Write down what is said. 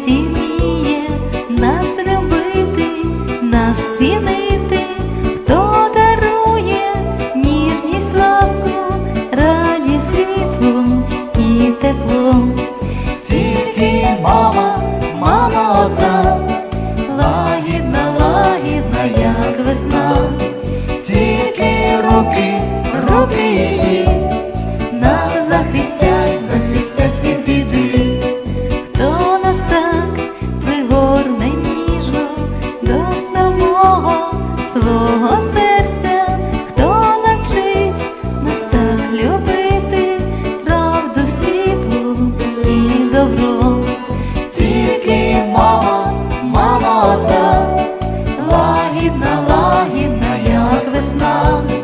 світі нас любити, нас цінити. Christmas, love.